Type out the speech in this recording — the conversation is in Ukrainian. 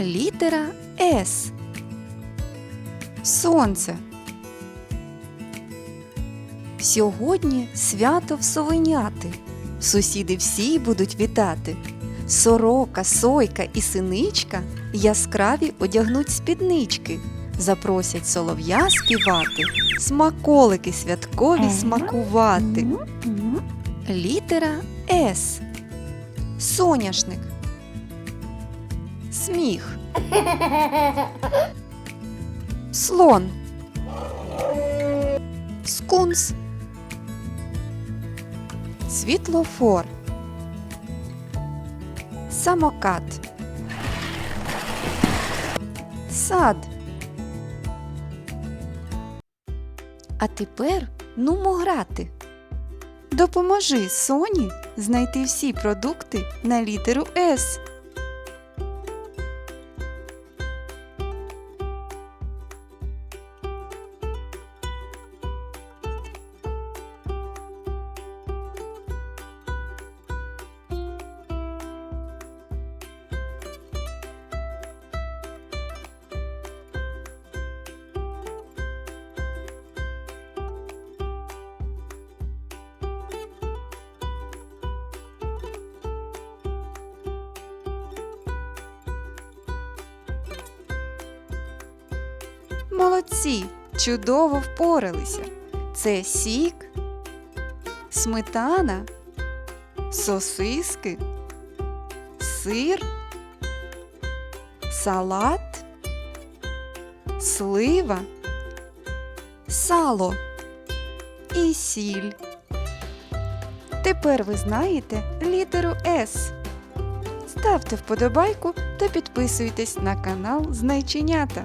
Літера С. Сонце. Сьогодні свято в совеняти. Сусіди всі будуть вітати. Сорока, сойка і синичка яскраві одягнуть спіднички, запросять солов'я співати, смаколики святкові смакувати. Літера С. Соняшник. Сміх. Слон. Скунс. Світлофор. Самокат. Сад. А тепер нумо грати. Допоможи Соні знайти всі продукти на літеру С. Молодці, чудово впоралися. Це сік, сметана, сосиски, сир, салат, слива, сало і сіль. Тепер ви знаєте літеру С. Ставте вподобайку та підписуйтесь на канал Знайченята.